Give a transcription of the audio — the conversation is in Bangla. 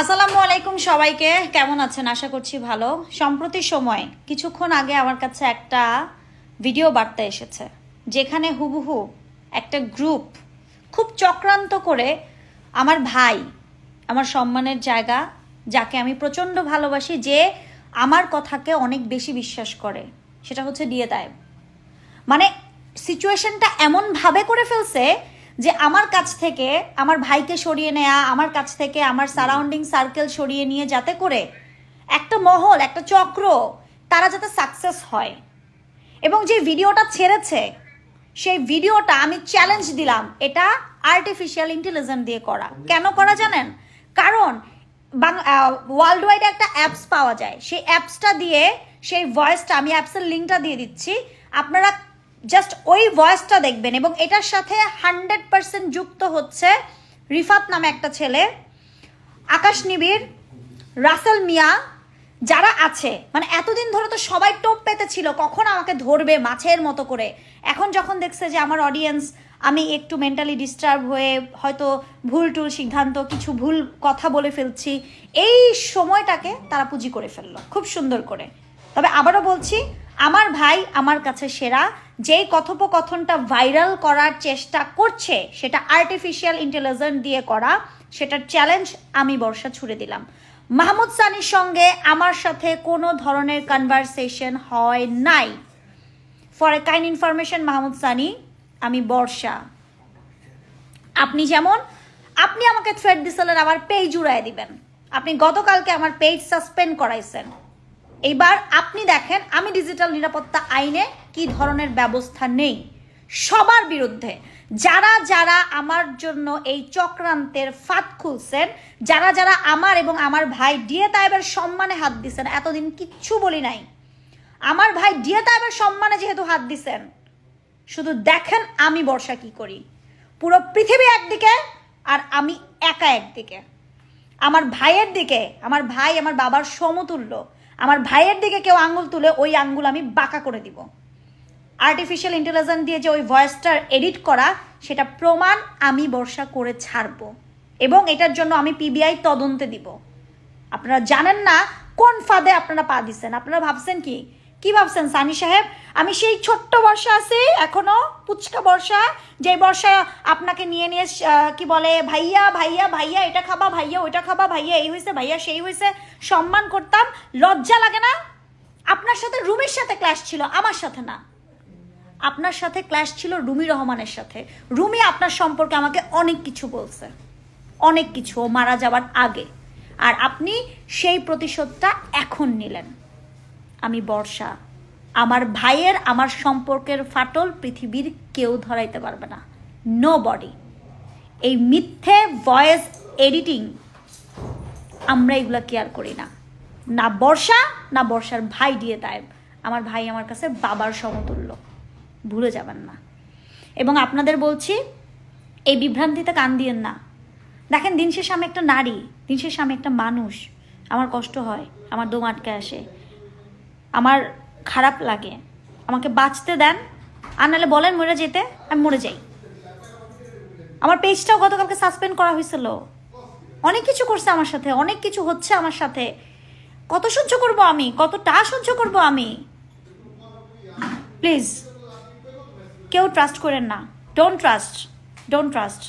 আসসালামু আলাইকুম সবাইকে। কেমন আছেন? আশা করছি ভালো। সম্প্রতি সময়, কিছুক্ষণ আগে আমার কাছে একটা ভিডিও বার্তা এসেছে, যেখানে হুবহু একটা গ্রুপ খুব চক্রান্ত করে আমার ভাই, আমার সম্মানের জায়গা, যাকে আমি প্রচণ্ড ভালোবাসি, যে আমার কথাকে অনেক বেশি বিশ্বাস করে। সেটা হচ্ছে দিয়ে দেয় মানে সিচুয়েশনটা এমনভাবে করে ফেলছে যে আমার কাছ থেকে আমার ভাইকে সরিয়ে নেয়া আমার কাছ থেকে আমার সারাউন্ডিং সার্কেল সরিয়ে নিয়ে যাতে করে একটা মহল একটা চক্র তারা যাতে সাকসেস হয়। এবং যে ভিডিওটা ছেড়েছে সেই ভিডিওটা আমি চ্যালেঞ্জ দিলাম এটা আর্টিফিশিয়াল ইন্টেলিজেন্স দিয়ে করা। কেন করা জানেন? কারণ ওয়ার্ল্ড ওয়াইড একটা অ্যাপস পাওয়া যায়। সেই অ্যাপসটা দিয়ে সেই ভয়েসটা আমি অ্যাপসের লিঙ্কটা দিয়ে দিচ্ছি। আপনারা জাস্ট ওই ভয়েসটা দেখবেন এবং এটার সাথে হান্ড্রেড পার্সেন্ট যুক্ত হচ্ছে রিফাত নামে একটা ছেলে, আকাশ নিবিড়, রাসেল মিয়া, যারা আছে। মানে এতদিন ধরে তো সবাই টোপ পেতে ছিল কখন আমাকে ধরবে মাছের মতো করে। এখন যখন দেখছে যে আমার অডিয়েন্স আমি একটু মেন্টালি ডিস্টার্ব হয়ে হয়তো ভুল টুল সিদ্ধান্ত, কিছু ভুল কথা বলে ফেলছি, এই সময়টাকে তারা পুঁজি করে ফেলল, খুব সুন্দর করে। তবে আবারও বলছি আমার ভাই আমার কাছে সেরা, যেই কথোপকথনটা ভাইরাল করার চেষ্টা করছে, সেটা আর্টিফিশিয়াল ইন্টেলিজেন্স দিয়ে করা, সেটার চ্যালেঞ্জ আমি বর্ষা ছুড়ে দিলাম। মাহমুদ সানির সঙ্গে আমার সাথে কোনো ধরনের কনভারসেশন হয় নাই। For a kind information Mahmud Sunny, আমি বর্ষা। আপনি যেমন, আপনি আমাকে থ্রেড দিছিলেন আমার পেজ উড়াই দিবেন। আপনি গতকালকে আমার পেজ সাসপেন্ড করাইছেন। এইবার আপনি দেখেন, আমি ডিজিটাল নিরাপত্তা আইনে কি ধরনের ব্যবস্থা নেই। সবার বিরুদ্ধে। যারা যারা আমার জন্য এই চক্রান্তের ফাঁদ খুলছেন, যারা যারা আমার এবং আমার ভাই ডিএ তাইবের সম্মানে হাত দিছেন, এতদিন কিচ্ছু বলি নাই। আমার ভাই ডিএ তাইবের সম্মানে যেহেতু হাত দিছেন, শুধু দেখেন আমি বর্ষা কি করি। পুরো পৃথিবী একদিকে আর আমি একা একদিকে। আমার ভাইয়ের দিকে, আমার ভাই, আমার বাবার সমতুল্য। আমার ভাইয়ের দিকে কেউ আঙ্গুল তুলে ওই আঙ্গুল আমি বাঁকা করে দিব। আর্টিফিশিয়াল ইন্টেলিজেন্স দিয়ে যে ওই ভয়েসটার এডিট করা, সেটা প্রমাণ আমি বর্ষা করে ছাড়ব এবং এটার জন্য আমি পিবিআই তদন্তে দিব। আপনারা জানেন না কোন ফাঁদে আপনারা পা দিচ্ছেন। আপনারা ভাবছেন কি? কি ভাবছেন, সানি সাহেব? আমি সেই ছোট্ট বর্ষা আছি, এখনও পুচকা বর্ষা। যে বর্ষা আপনাকে নিয়ে নিয়ে কি বলে, ভাইয়া ভাইয়া ভাইয়া, এটা খাবা, ভাইয়া, ওইটা খাবা, ভাইয়া, এই হয়েছে, ভাইয়া, সেই হয়েছে, সম্মান করতাম, লজ্জা লাগে না। আপনার সাথে রুমের সাথে ক্লাস ছিল, আমার সাথে না। আপনার সাথে ক্লাস ছিল রুমি রহমানের সাথে। রুমি আপনার সম্পর্কে আমাকে অনেক কিছু বলছে। অনেক কিছু মারা যাবার আগে। আর আপনি সেই প্রতিশোধটা এখন নিলেন। আমি বর্ষা। আমার ভাইয়ের, আমার সম্পর্কের ফাটল পৃথিবীর কেউ ধরাইতে পারবে না। নো বডি এই মিথ্যে ভয়েস এডিটিং আমরা এগুলো কেয়ার করি না। না বর্ষা, না বর্ষার ভাই দিয়ে তাইব। আমার ভাই আমার কাছে বাবার সমতুল্য। ভুলে যাবেন না। এবং আপনাদের বলছি, এই বিভ্রান্তিতে কান দিয়েন না। দেখেন, দিন শেষে আমি একটা নারী, দিন শেষে আমি একটা মানুষ। আমার কষ্ট হয়, আমার দম আটকে আসে। আমার খারাপ লাগে। আমাকে বাঁচতে দেন। আর নাহলে বলেন মরে যেতে, আমি মরে যাই। আমার পেজটাও গতকালকে সাসপেন্ড করা হয়েছিল। অনেক কিছু করছে আমার সাথে, অনেক কিছু হচ্ছে আমার সাথে। কত সহ্য করব আমি? কতটা সহ্য করব আমি? প্লিজ কেউ ট্রাস্ট করেন না। Don't trust don't trust